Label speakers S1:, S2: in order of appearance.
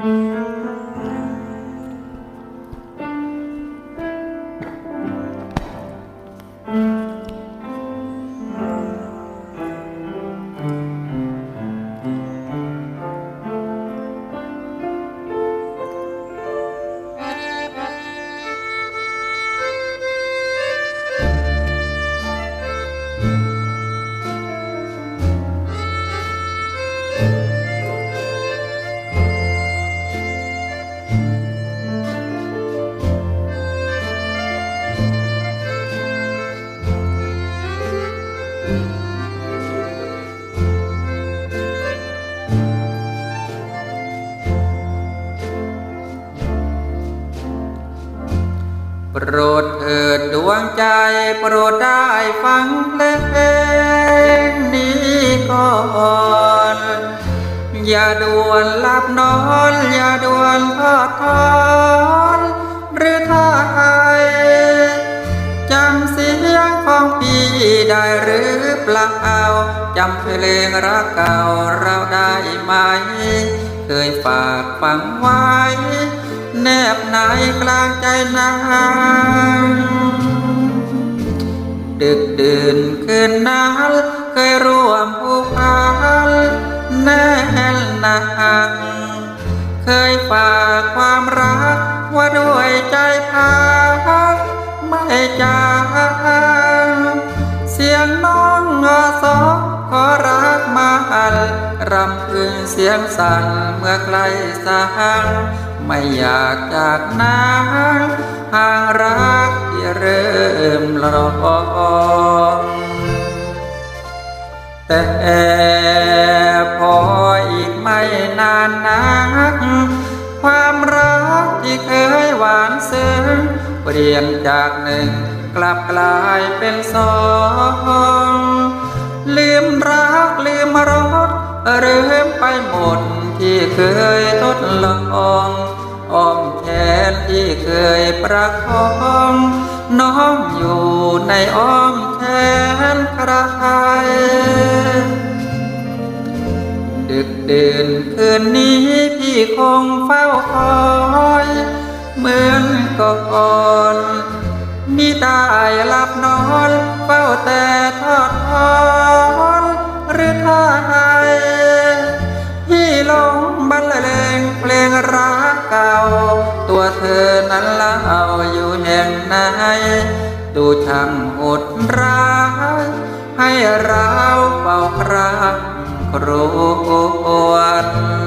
S1: Música โปรดเถิดดวงใจโปรดได้ฟังเพลงนี้ก่อนอย่าด่วนหลับนอนอย่าด่วนทอดทอนหรือทายจำเสียงของพี่ได้หรือเปล่าจำเพลงรักเก่าเราได้ไหม เคยฝากฝังไว้ แนบในกลางใจนางดึกดื่นคืนนั้นเคยร่วมผูกพันแน่นหนักเคยฝากความรักว่าด้วยใจพักไม่จางเสียงน้องงอสอขอรักมาหันรำพึงเสียงสั่นเมื่อใกล้สาง ไม่อยากจากนางห่างรักที่เริ่มรองแต่พออีกไม่นานนัก ความรักที่เคยหวานซึ้งเปลี่ยนจากหนึ่งกลับกลายเป็นสองลืมรักลืมรสลืมไปหมด ที่เคยทดลองอ้อมแขนที่เคยประคองน้องอยู่ในอ้อมแขนใครดึกดื่นคืนนี้พี่คงเฝ้าคอยเหมือนก่อนมิได้หลับนอน ลงบรรเลงเพลงรักเก่า ตัวเธอนั้นเล่าอยู่แห่งไหนดูช่างโหดร้าย ให้เราเป่าครางครวญ